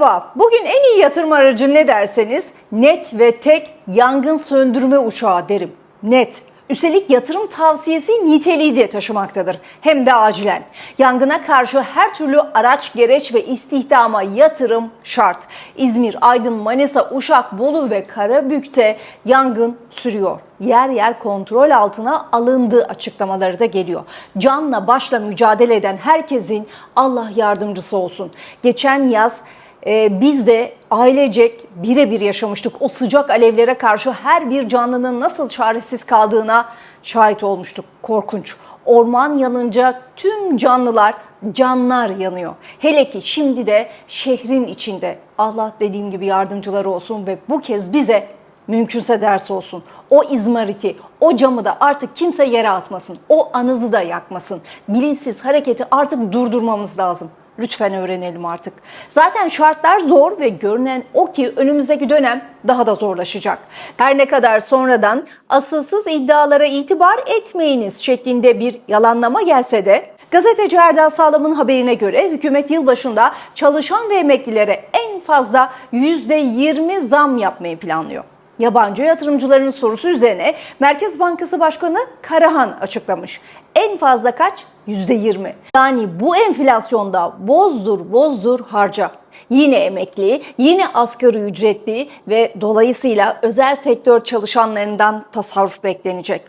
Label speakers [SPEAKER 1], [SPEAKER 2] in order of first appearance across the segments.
[SPEAKER 1] Merhaba. Bugün en iyi yatırım aracı ne derseniz net ve tek yangın söndürme uçağı derim. Net. Üstelik yatırım tavsiyesi niteliği de taşımaktadır. Hem de acilen. Yangına karşı her türlü araç, gereç ve istihdama yatırım şart. İzmir, Aydın, Manisa, Uşak, Bolu ve Karabük'te yangın sürüyor. Yer yer kontrol altına alındığı açıklamaları da geliyor. Canla başla mücadele eden herkesin Allah yardımcısı olsun. Geçen yaz ee, biz de ailecek birebir yaşamıştık. O sıcak alevlere karşı her bir canlının nasıl çaresiz kaldığına şahit olmuştuk. Korkunç. Orman yanınca tüm canlılar, canlar yanıyor. Hele ki şimdi de şehrin içinde. Allah dediğim gibi yardımcıları olsun ve bu kez bize mümkünse ders olsun. O izmariti, o camı da artık kimse yere atmasın. O anızı da yakmasın. Bilinçsiz hareketi artık durdurmamız lazım. Lütfen öğrenelim artık. Zaten şartlar zor ve görünen o ki önümüzdeki dönem daha da zorlaşacak. Her ne kadar sonradan asılsız iddialara itibar etmeyiniz şeklinde bir yalanlama gelse de Gazeteci Erdal Sağlam'ın haberine göre hükümet yılbaşında çalışan ve emeklilere en fazla %20 zam yapmayı planlıyor. Yabancı yatırımcıların sorusu üzerine Merkez Bankası Başkanı Karahan açıklamış. En fazla kaç? %20. Yani bu enflasyonda bozdur bozdur harca. Yine emekli, yine asgari ücretli ve dolayısıyla özel sektör çalışanlarından tasarruf beklenecek.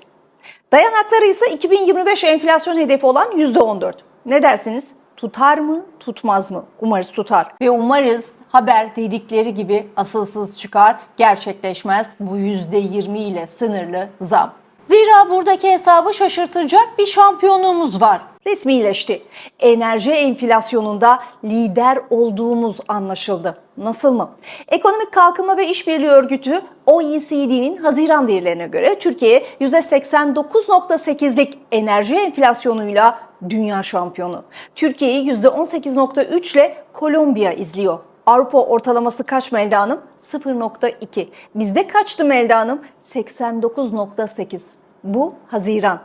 [SPEAKER 1] Dayanakları ise 2025 enflasyon hedefi olan %14. Ne dersiniz? Tutar mı, tutmaz mı? Umarız tutar. Ve umarız haber dedikleri gibi asılsız çıkar, gerçekleşmez bu %20 ile sınırlı zam. Zira buradaki hesabı şaşırtacak bir şampiyonluğumuz var. Resmileşti. Enerji enflasyonunda lider olduğumuz anlaşıldı. Nasıl mı? Ekonomik Kalkınma ve İşbirliği Örgütü OECD'nin Haziran verilerine göre Türkiye %89.8'lik enerji enflasyonuyla dünya şampiyonu. Türkiye'yi %18.3 ile Kolombiya izliyor. Avrupa ortalaması kaç Melda Hanım? 0.2. Bizde kaçtı Melda Hanım? 89.8. Bu Haziran.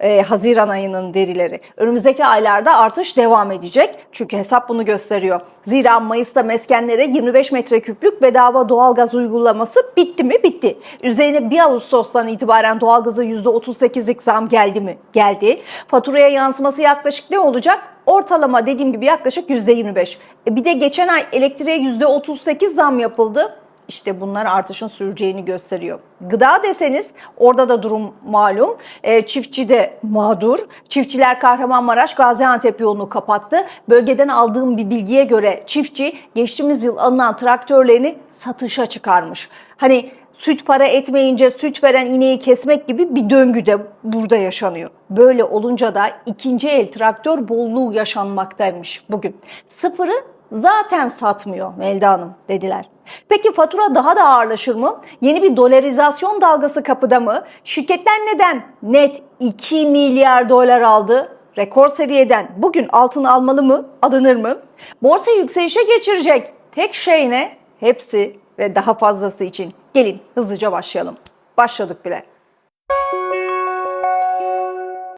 [SPEAKER 1] Ee, Haziran ayının verileri. Önümüzdeki aylarda artış devam edecek. Çünkü hesap bunu gösteriyor. Zira Mayıs'ta meskenlere 25 metreküplük bedava doğalgaz uygulaması bitti mi? Bitti. Üzerine 1 Ağustos'tan itibaren doğalgaza %38'lik zam geldi mi? Geldi. Faturaya yansıması yaklaşık ne olacak? Ortalama dediğim gibi yaklaşık %25. E bir de geçen ay elektriğe %38 zam yapıldı. İşte bunlar artışın süreceğini gösteriyor. Gıda deseniz orada da durum malum. E, çiftçi de mağdur. Çiftçiler Kahramanmaraş Gaziantep yolunu kapattı. Bölgeden aldığım bir bilgiye göre çiftçi geçtiğimiz yıl alınan traktörlerini satışa çıkarmış. Hani süt para etmeyince süt veren ineği kesmek gibi bir döngü de burada yaşanıyor. Böyle olunca da ikinci el traktör bolluğu yaşanmaktaymış bugün. Sıfırı zaten satmıyor Melda Hanım dediler. Peki fatura daha da ağırlaşır mı? Yeni bir dolarizasyon dalgası kapıda mı? Şirketler neden net 2 milyar dolar aldı? Rekor seviyeden bugün altın almalı mı? Alınır mı? Borsa yükselişe geçirecek. Tek şey ne? Hepsi ve daha fazlası için. Gelin hızlıca başlayalım. Başladık bile.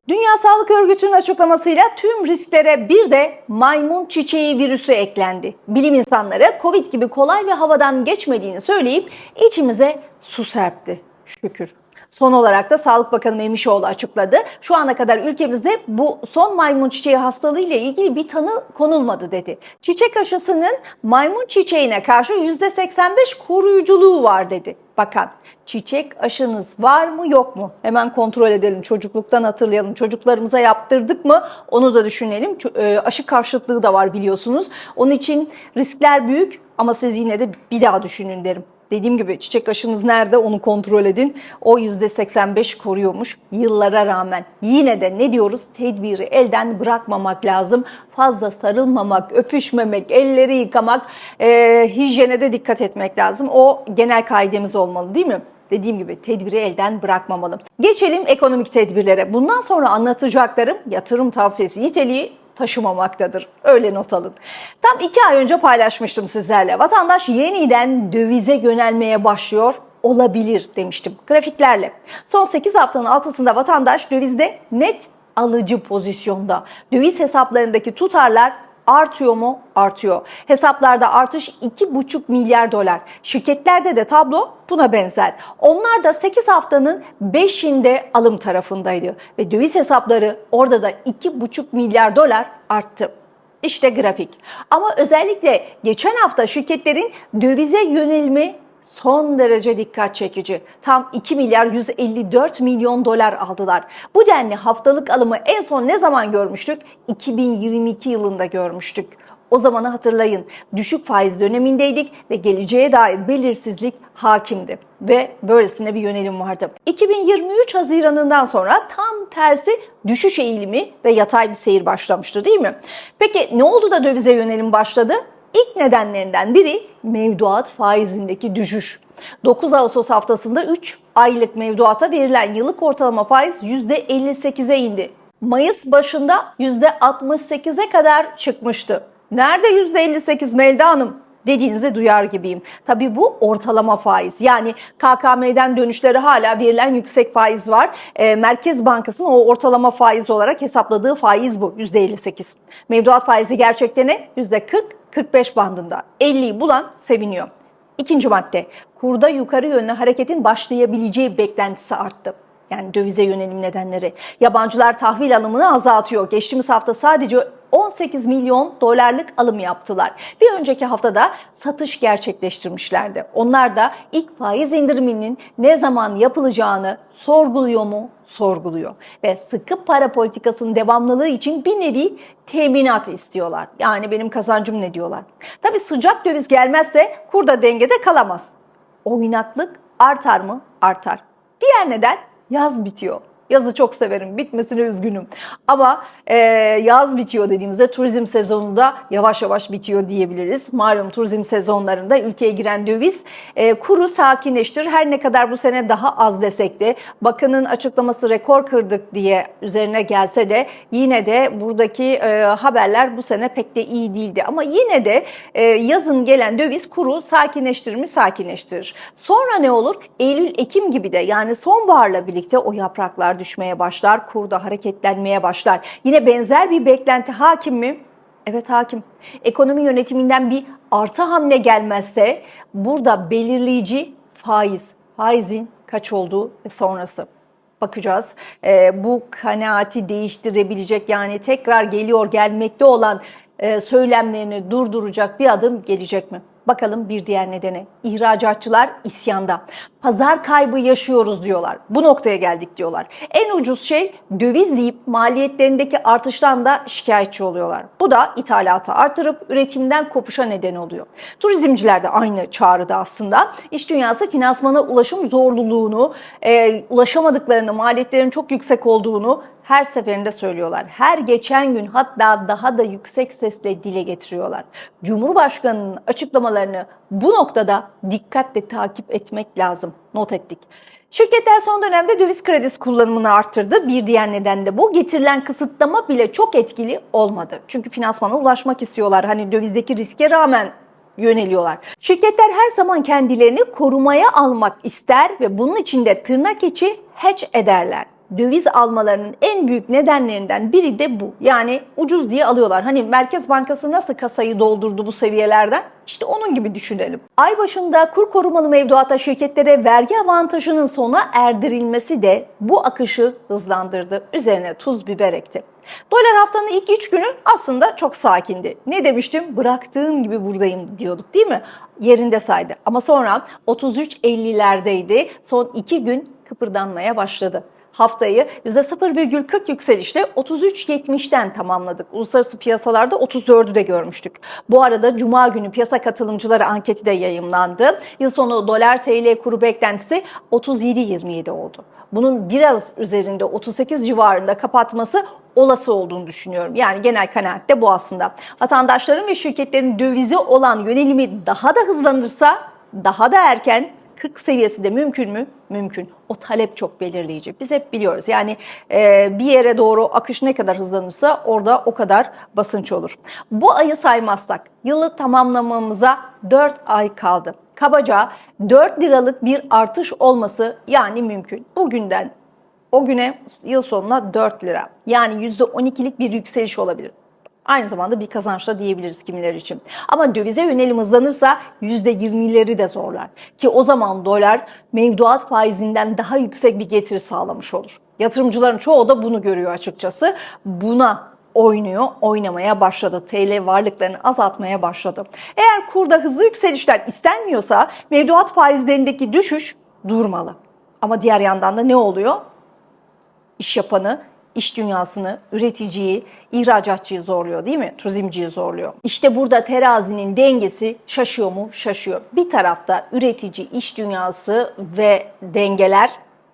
[SPEAKER 1] Dünya Sağlık Örgütü'nün açıklamasıyla tüm risklere bir de maymun çiçeği virüsü eklendi. Bilim insanları Covid gibi kolay ve havadan geçmediğini söyleyip içimize su serpti. Şükür. Son olarak da Sağlık Bakanı Memişoğlu açıkladı. Şu ana kadar ülkemizde bu son maymun çiçeği hastalığı ile ilgili bir tanı konulmadı dedi. Çiçek aşısının maymun çiçeğine karşı %85 koruyuculuğu var dedi. Bakan çiçek aşınız var mı yok mu? Hemen kontrol edelim. Çocukluktan hatırlayalım. Çocuklarımıza yaptırdık mı? Onu da düşünelim. e, Aşı karşıtlığı da var biliyorsunuz. Onun için riskler büyük ama siz yine de bir daha düşünün derim. Dediğim gibi çiçek aşınız nerede onu kontrol edin. O %85 koruyormuş yıllara rağmen. Yine de ne diyoruz? Tedbiri elden bırakmamak lazım. Fazla sarılmamak, öpüşmemek, elleri yıkamak, e, hijyene de dikkat etmek lazım. O genel kaidemiz olmalı değil mi? Dediğim gibi tedbiri elden bırakmamalı. Geçelim ekonomik tedbirlere. Bundan sonra anlatacaklarım yatırım tavsiyesi niteliği taşımamaktadır. Öyle not alın. Tam iki ay önce paylaşmıştım sizlerle. Vatandaş yeniden dövize yönelmeye başlıyor olabilir demiştim grafiklerle. Son 8 haftanın altısında vatandaş dövizde net alıcı pozisyonda. Döviz hesaplarındaki tutarlar Artıyor mu? Artıyor. Hesaplarda artış 2,5 milyar dolar. Şirketlerde de tablo buna benzer. Onlar da 8 haftanın 5'inde alım tarafındaydı. Ve döviz hesapları orada da 2,5 milyar dolar arttı. İşte grafik. Ama özellikle geçen hafta şirketlerin dövize yönelimi son derece dikkat çekici. Tam 2 milyar 154 milyon dolar aldılar. Bu denli haftalık alımı en son ne zaman görmüştük? 2022 yılında görmüştük. O zamanı hatırlayın. Düşük faiz dönemindeydik ve geleceğe dair belirsizlik hakimdi ve böylesine bir yönelim vardı. 2023 Haziran'ından sonra tam tersi düşüş eğilimi ve yatay bir seyir başlamıştı değil mi? Peki ne oldu da dövize yönelim başladı? İlk nedenlerinden biri mevduat faizindeki düşüş. 9 Ağustos haftasında 3 aylık mevduata verilen yıllık ortalama faiz %58'e indi. Mayıs başında %68'e kadar çıkmıştı. Nerede %58 Melda Hanım? dediğinizi duyar gibiyim. Tabii bu ortalama faiz. Yani KKM'den dönüşleri hala verilen yüksek faiz var. E, Merkez Bankası'nın o ortalama faiz olarak hesapladığı faiz bu %58. Mevduat faizi gerçekten ne? %40-45 bandında. 50'yi bulan seviniyor. İkinci madde, kurda yukarı yönlü hareketin başlayabileceği beklentisi arttı. Yani dövize yönelim nedenleri. Yabancılar tahvil alımını azaltıyor. Geçtiğimiz hafta sadece 18 milyon dolarlık alım yaptılar. Bir önceki haftada satış gerçekleştirmişlerdi. Onlar da ilk faiz indiriminin ne zaman yapılacağını sorguluyor mu? Sorguluyor. Ve sıkı para politikasının devamlılığı için bir nevi teminat istiyorlar. Yani benim kazancım ne diyorlar. Tabii sıcak döviz gelmezse kur da dengede kalamaz. Oynaklık artar mı? Artar. Diğer neden yaz bitiyor. Yazı çok severim. Bitmesine üzgünüm. Ama e, yaz bitiyor dediğimizde turizm sezonu da yavaş yavaş bitiyor diyebiliriz. Malum turizm sezonlarında ülkeye giren döviz e, kuru sakinleştirir. Her ne kadar bu sene daha az desek de bakanın açıklaması rekor kırdık diye üzerine gelse de yine de buradaki e, haberler bu sene pek de iyi değildi. Ama yine de e, yazın gelen döviz kuru sakinleştirir mi? Sakinleştirir. Sonra ne olur? Eylül-Ekim gibi de yani sonbaharla birlikte o yapraklar düşmeye başlar, kurda hareketlenmeye başlar. Yine benzer bir beklenti hakim mi? Evet hakim. Ekonomi yönetiminden bir artı hamle gelmezse burada belirleyici faiz, faizin kaç olduğu ve sonrası bakacağız. Ee, bu kanaati değiştirebilecek yani tekrar geliyor gelmekte olan e, söylemlerini durduracak bir adım gelecek mi? Bakalım bir diğer nedeni. İhracatçılar isyanda. Pazar kaybı yaşıyoruz diyorlar. Bu noktaya geldik diyorlar. En ucuz şey döviz deyip maliyetlerindeki artıştan da şikayetçi oluyorlar. Bu da ithalatı artırıp üretimden kopuşa neden oluyor. Turizmciler de aynı çağrıda aslında. İş dünyası finansmana ulaşım zorluluğunu, e, ulaşamadıklarını, maliyetlerin çok yüksek olduğunu her seferinde söylüyorlar. Her geçen gün hatta daha da yüksek sesle dile getiriyorlar. Cumhurbaşkanının açıklamalarını bu noktada dikkatle takip etmek lazım. Not ettik. Şirketler son dönemde döviz kredisi kullanımını arttırdı. Bir diğer neden de bu. Getirilen kısıtlama bile çok etkili olmadı. Çünkü finansmana ulaşmak istiyorlar. Hani dövizdeki riske rağmen yöneliyorlar. Şirketler her zaman kendilerini korumaya almak ister ve bunun için de tırnak içi hedge ederler döviz almalarının en büyük nedenlerinden biri de bu. Yani ucuz diye alıyorlar. Hani Merkez Bankası nasıl kasayı doldurdu bu seviyelerden? İşte onun gibi düşünelim. Ay başında kur korumalı mevduata şirketlere vergi avantajının sona erdirilmesi de bu akışı hızlandırdı. Üzerine tuz biber ekti. Dolar haftanın ilk 3 günü aslında çok sakindi. Ne demiştim? Bıraktığım gibi buradayım diyorduk değil mi? Yerinde saydı. Ama sonra 33.50'lerdeydi. Son 2 gün kıpırdanmaya başladı haftayı %0,40 yükselişle 33.70'ten tamamladık. Uluslararası piyasalarda 34'ü de görmüştük. Bu arada Cuma günü piyasa katılımcıları anketi de yayımlandı. Yıl sonu dolar TL kuru beklentisi 37.27 oldu. Bunun biraz üzerinde 38 civarında kapatması olası olduğunu düşünüyorum. Yani genel kanaat de bu aslında. Vatandaşların ve şirketlerin dövizi olan yönelimi daha da hızlanırsa daha da erken 40 seviyesi de mümkün mü? Mümkün. O talep çok belirleyici. Biz hep biliyoruz. Yani e, bir yere doğru akış ne kadar hızlanırsa orada o kadar basınç olur. Bu ayı saymazsak yılı tamamlamamıza 4 ay kaldı. Kabaca 4 liralık bir artış olması yani mümkün. Bugünden o güne yıl sonuna 4 lira. Yani %12'lik bir yükseliş olabilir. Aynı zamanda bir kazanç da diyebiliriz kimileri için. Ama dövize yönelim hızlanırsa %20'leri de zorlar. Ki o zaman dolar mevduat faizinden daha yüksek bir getiri sağlamış olur. Yatırımcıların çoğu da bunu görüyor açıkçası. Buna oynuyor, oynamaya başladı. TL varlıklarını azaltmaya başladı. Eğer kurda hızlı yükselişler istenmiyorsa mevduat faizlerindeki düşüş durmalı. Ama diğer yandan da ne oluyor? İş yapanı, iş dünyasını, üreticiyi, ihracatçıyı zorluyor değil mi? Turizmciyi zorluyor. İşte burada terazinin dengesi şaşıyor mu? Şaşıyor. Bir tarafta üretici, iş dünyası ve dengeler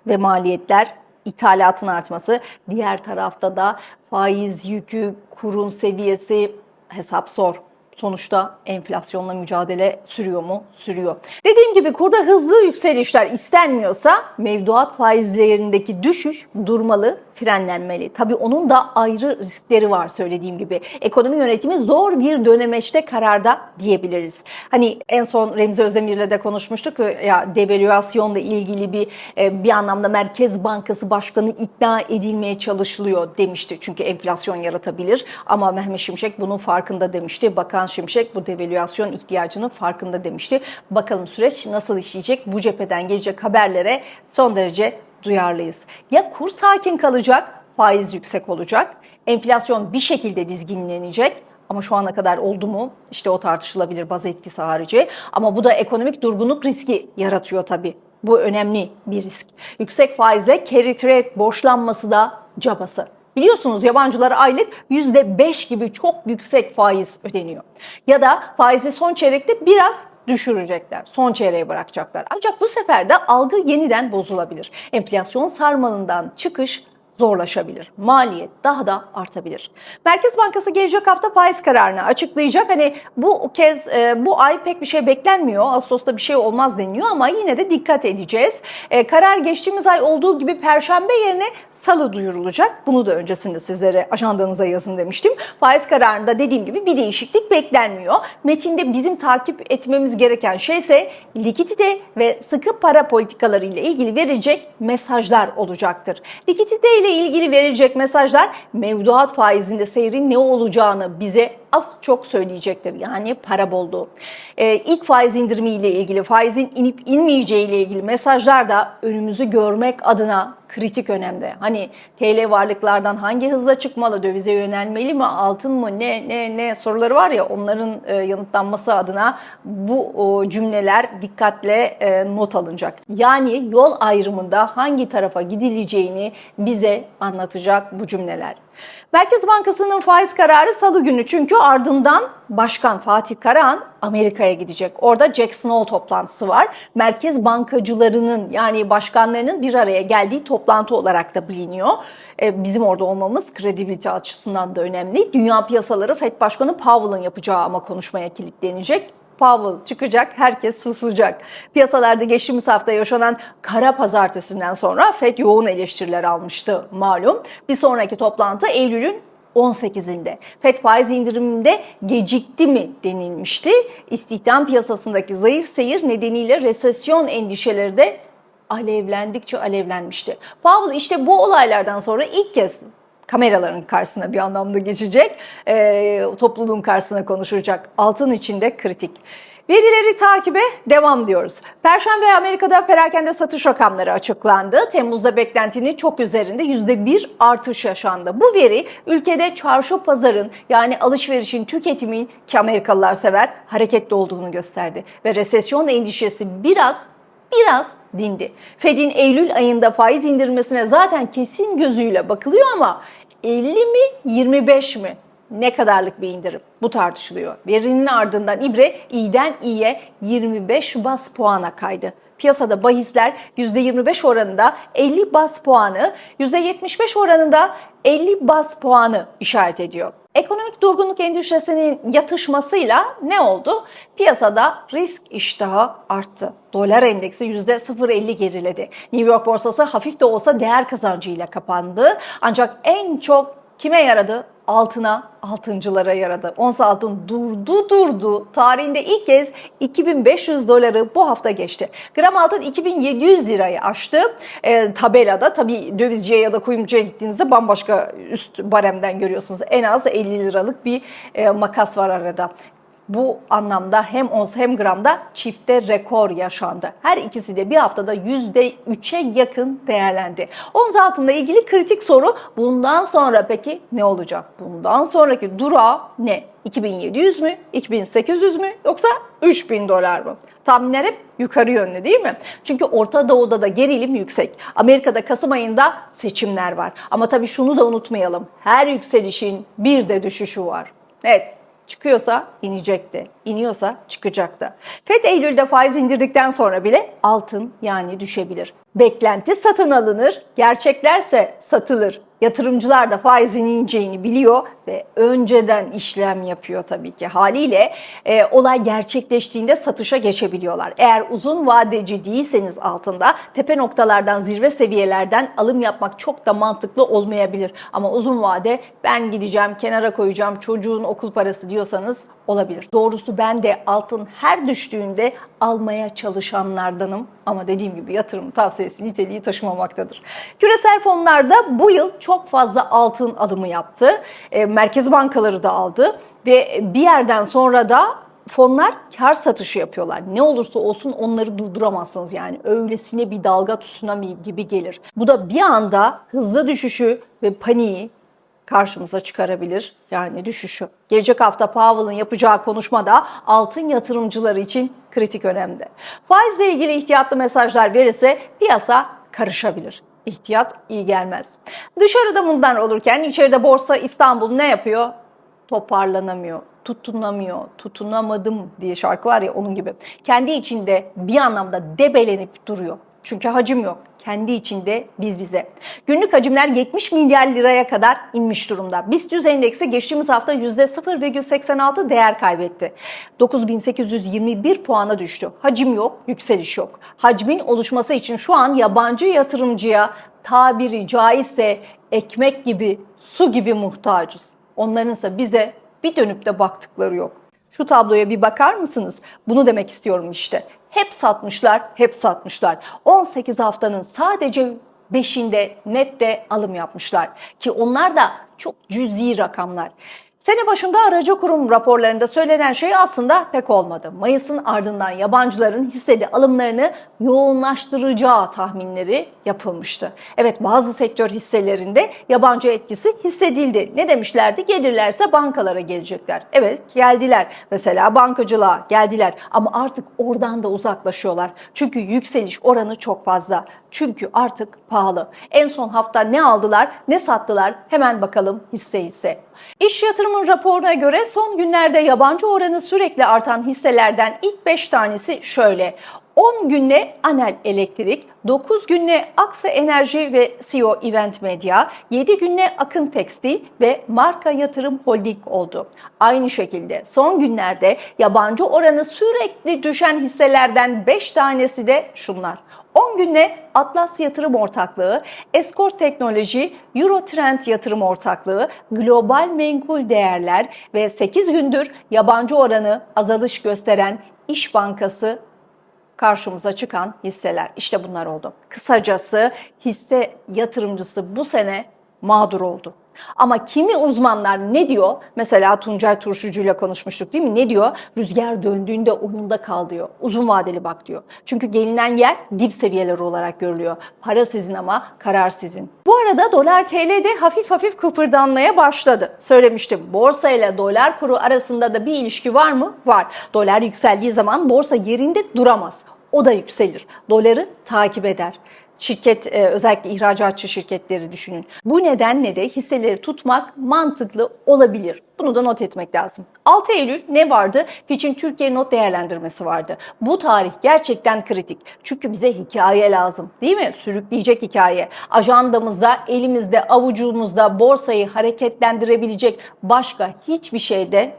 [SPEAKER 1] ve maliyetler ithalatın artması. Diğer tarafta da faiz yükü, kurun seviyesi hesap zor. Sonuçta enflasyonla mücadele sürüyor mu? Sürüyor. Dediğim gibi kurda hızlı yükselişler istenmiyorsa mevduat faizlerindeki düşüş durmalı, frenlenmeli. Tabii onun da ayrı riskleri var söylediğim gibi. Ekonomi yönetimi zor bir dönemeçte kararda diyebiliriz. Hani en son Remzi Özdemir'le de konuşmuştuk ya devalüasyonla ilgili bir e, bir anlamda Merkez Bankası Başkanı ikna edilmeye çalışılıyor demişti. Çünkü enflasyon yaratabilir ama Mehmet Şimşek bunun farkında demişti. Bakan Şimşek bu devalüasyon ihtiyacının farkında demişti. Bakalım süreç nasıl işleyecek? Bu cepheden gelecek haberlere son derece duyarlıyız. Ya kur sakin kalacak, faiz yüksek olacak, enflasyon bir şekilde dizginlenecek ama şu ana kadar oldu mu? İşte o tartışılabilir baz etkisi harici. Ama bu da ekonomik durgunluk riski yaratıyor tabii. Bu önemli bir risk. Yüksek faizle carry trade borçlanması da cabası. Biliyorsunuz yabancılara aylık %5 gibi çok yüksek faiz ödeniyor. Ya da faizi son çeyrekte biraz düşürecekler. Son çeyreğe bırakacaklar. Ancak bu sefer de algı yeniden bozulabilir. Enflasyon sarmalından çıkış zorlaşabilir. Maliyet daha da artabilir. Merkez Bankası gelecek hafta faiz kararını açıklayacak. Hani bu kez e, bu ay pek bir şey beklenmiyor. Ağustos'ta bir şey olmaz deniyor ama yine de dikkat edeceğiz. E, karar geçtiğimiz ay olduğu gibi perşembe yerine salı duyurulacak. Bunu da öncesinde sizlere ajandanıza yazın demiştim. Faiz kararında dediğim gibi bir değişiklik beklenmiyor. Metinde bizim takip etmemiz gereken şey ise likidite ve sıkı para politikaları ile ilgili verilecek mesajlar olacaktır. Likidite ile ilgili verilecek mesajlar mevduat faizinde seyrin ne olacağını bize az çok söyleyecektir. Yani para bolluğu. Ee, ilk faiz indirimi ile ilgili, faizin inip inmeyeceği ile ilgili mesajlar da önümüzü görmek adına kritik önemde. Hani TL varlıklardan hangi hızla çıkmalı, dövize yönelmeli mi, altın mı, ne ne ne soruları var ya onların e, yanıtlanması adına bu o, cümleler dikkatle e, not alınacak. Yani yol ayrımında hangi tarafa gidileceğini bize anlatacak bu cümleler. Merkez Bankası'nın faiz kararı salı günü çünkü ardından Başkan Fatih Karahan Amerika'ya gidecek. Orada Jackson Hole toplantısı var. Merkez bankacılarının yani başkanlarının bir araya geldiği toplantı olarak da biliniyor. Ee, bizim orada olmamız kredibilite açısından da önemli. Dünya piyasaları FED Başkanı Powell'ın yapacağı ama konuşmaya kilitlenecek. Powell çıkacak, herkes susacak. Piyasalarda geçtiğimiz hafta yaşanan kara pazartesinden sonra FED yoğun eleştiriler almıştı malum. Bir sonraki toplantı Eylül'ün 18'inde. FED faiz indiriminde gecikti mi denilmişti. İstihdam piyasasındaki zayıf seyir nedeniyle resesyon endişeleri de alevlendikçe alevlenmişti. Powell işte bu olaylardan sonra ilk kez kameraların karşısına bir anlamda geçecek, e, topluluğun karşısına konuşacak. Altın içinde kritik. Verileri takibe devam diyoruz. Perşembe Amerika'da perakende satış rakamları açıklandı. Temmuz'da beklentinin çok üzerinde %1 artış yaşandı. Bu veri ülkede çarşı pazarın yani alışverişin, tüketimin ki Amerikalılar sever hareketli olduğunu gösterdi. Ve resesyon endişesi biraz biraz dindi. Fed'in Eylül ayında faiz indirmesine zaten kesin gözüyle bakılıyor ama 50 mi 25 mi? Ne kadarlık bir indirim? Bu tartışılıyor. Verinin ardından ibre iyiden iyiye 25 bas puana kaydı. Piyasada bahisler %25 oranında 50 bas puanı, %75 oranında 50 bas puanı işaret ediyor. Ekonomik durgunluk endişesinin yatışmasıyla ne oldu? Piyasada risk iştahı arttı. Dolar endeksi %0.50 geriledi. New York borsası hafif de olsa değer kazancıyla kapandı. Ancak en çok kime yaradı? Altına altıncılara yaradı. Ons altın durdu durdu. Tarihinde ilk kez 2500 doları bu hafta geçti. Gram altın 2700 lirayı aştı. E, tabelada tabii dövizciye ya da kuyumcuya gittiğinizde bambaşka üst baremden görüyorsunuz. En az 50 liralık bir e, makas var arada. Bu anlamda hem ons hem gramda çifte rekor yaşandı. Her ikisi de bir haftada %3'e yakın değerlendi. Ons altında ilgili kritik soru bundan sonra peki ne olacak? Bundan sonraki durağı ne? 2700 mü? 2800 mü? Yoksa 3000 dolar mı? Tahminler hep yukarı yönlü değil mi? Çünkü Orta Doğu'da da gerilim yüksek. Amerika'da Kasım ayında seçimler var. Ama tabii şunu da unutmayalım. Her yükselişin bir de düşüşü var. Evet, Çıkıyorsa inecekti, iniyorsa çıkacaktı. FED Eylül'de faiz indirdikten sonra bile altın yani düşebilir. Beklenti satın alınır, gerçeklerse satılır. Yatırımcılar da faizin ineceğini biliyor ve önceden işlem yapıyor tabii ki. Haliyle e, olay gerçekleştiğinde satışa geçebiliyorlar. Eğer uzun vadeci değilseniz altında tepe noktalardan, zirve seviyelerden alım yapmak çok da mantıklı olmayabilir. Ama uzun vade ben gideceğim, kenara koyacağım, çocuğun okul parası diyorsanız olabilir. Doğrusu ben de altın her düştüğünde almaya çalışanlardanım. Ama dediğim gibi yatırım tavsiyesi niteliği taşımamaktadır. Küresel fonlarda bu yıl çok fazla altın alımı yaptı. E, merkez bankaları da aldı ve bir yerden sonra da fonlar kar satışı yapıyorlar. Ne olursa olsun onları durduramazsınız yani. Öylesine bir dalga tsunami gibi gelir. Bu da bir anda hızlı düşüşü ve paniği karşımıza çıkarabilir. Yani düşüşü. Gelecek hafta Powell'ın yapacağı konuşmada altın yatırımcıları için kritik önemde. Faizle ilgili ihtiyatlı mesajlar verirse piyasa karışabilir. İhtiyat iyi gelmez. Dışarıda bundan olurken içeride borsa İstanbul ne yapıyor? Toparlanamıyor, tutunamıyor, tutunamadım diye şarkı var ya onun gibi. Kendi içinde bir anlamda debelenip duruyor. Çünkü hacim yok kendi içinde biz bize. Günlük hacimler 70 milyar liraya kadar inmiş durumda. BIST 100 endeksi geçtiğimiz hafta %0,86 değer kaybetti. 9821 puana düştü. Hacim yok, yükseliş yok. Hacmin oluşması için şu an yabancı yatırımcıya tabiri caizse ekmek gibi, su gibi muhtacız. Onlarınsa bize bir dönüp de baktıkları yok. Şu tabloya bir bakar mısınız? Bunu demek istiyorum işte. Hep satmışlar, hep satmışlar. 18 haftanın sadece 5'inde nette alım yapmışlar. Ki onlar da çok cüzi rakamlar. Sene başında aracı kurum raporlarında söylenen şey aslında pek olmadı. Mayıs'ın ardından yabancıların hisseli alımlarını yoğunlaştıracağı tahminleri yapılmıştı. Evet bazı sektör hisselerinde yabancı etkisi hissedildi. Ne demişlerdi? Gelirlerse bankalara gelecekler. Evet geldiler. Mesela bankacılığa geldiler ama artık oradan da uzaklaşıyorlar. Çünkü yükseliş oranı çok fazla. Çünkü artık pahalı. En son hafta ne aldılar, ne sattılar hemen bakalım hisse hisse. İş yatırımın raporuna göre son günlerde yabancı oranı sürekli artan hisselerden ilk 5 tanesi şöyle. 10 günle Anel Elektrik, 9 günle Aksa Enerji ve CEO Event Media, 7 günle Akın Tekstil ve Marka Yatırım Holding oldu. Aynı şekilde son günlerde yabancı oranı sürekli düşen hisselerden 5 tanesi de şunlar. 10 günle Atlas Yatırım Ortaklığı, Escort Teknoloji, Eurotrend Yatırım Ortaklığı, Global Menkul Değerler ve 8 gündür yabancı oranı azalış gösteren İş Bankası karşımıza çıkan hisseler. İşte bunlar oldu. Kısacası hisse yatırımcısı bu sene mağdur oldu. Ama kimi uzmanlar ne diyor? Mesela Tuncay Turşucu ile konuşmuştuk değil mi? Ne diyor? Rüzgar döndüğünde oyunda kal diyor. Uzun vadeli bak diyor. Çünkü gelinen yer dip seviyeleri olarak görülüyor. Para sizin ama karar sizin. Bu arada dolar TL de hafif hafif kıpırdanmaya başladı. Söylemiştim. Borsa ile dolar kuru arasında da bir ilişki var mı? Var. Dolar yükseldiği zaman borsa yerinde duramaz. O da yükselir. Doları takip eder şirket e, özellikle ihracatçı şirketleri düşünün. Bu nedenle de hisseleri tutmak mantıklı olabilir. Bunu da not etmek lazım. 6 Eylül ne vardı? Fitch'in Türkiye not değerlendirmesi vardı. Bu tarih gerçekten kritik. Çünkü bize hikaye lazım. Değil mi? Sürükleyecek hikaye. Ajandamızda, elimizde, avucumuzda borsayı hareketlendirebilecek başka hiçbir şey de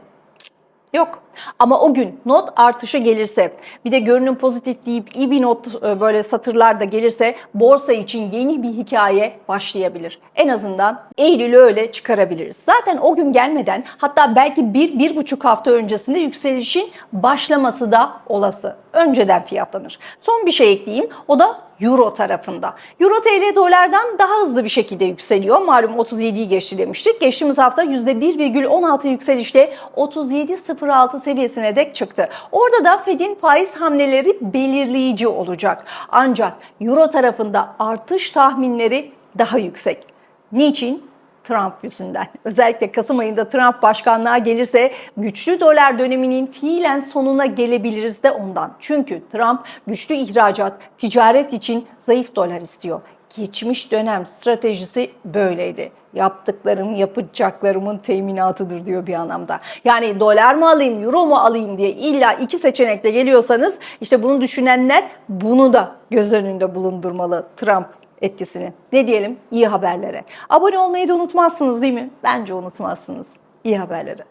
[SPEAKER 1] yok. Ama o gün not artışı gelirse, bir de görünüm pozitif deyip iyi bir not e, böyle satırlarda gelirse borsa için yeni bir hikaye başlayabilir. En azından Eylül'ü öyle çıkarabiliriz. Zaten o gün gelmeden hatta belki bir, bir buçuk hafta öncesinde yükselişin başlaması da olası. Önceden fiyatlanır. Son bir şey ekleyeyim. O da Euro tarafında. Euro TL dolardan daha hızlı bir şekilde yükseliyor. Malum 37'yi geçti demiştik. Geçtiğimiz hafta %1,16 yükselişle 37.06 seviyesine dek çıktı. Orada da Fed'in faiz hamleleri belirleyici olacak. Ancak Euro tarafında artış tahminleri daha yüksek. Niçin? Trump yüzünden. Özellikle Kasım ayında Trump başkanlığa gelirse güçlü dolar döneminin fiilen sonuna gelebiliriz de ondan. Çünkü Trump güçlü ihracat, ticaret için zayıf dolar istiyor. Geçmiş dönem stratejisi böyleydi. Yaptıklarım yapacaklarımın teminatıdır diyor bir anlamda. Yani dolar mı alayım, euro mu alayım diye illa iki seçenekle geliyorsanız işte bunu düşünenler bunu da göz önünde bulundurmalı Trump etkisini. Ne diyelim? İyi haberlere. Abone olmayı da unutmazsınız değil mi? Bence unutmazsınız. İyi haberlere.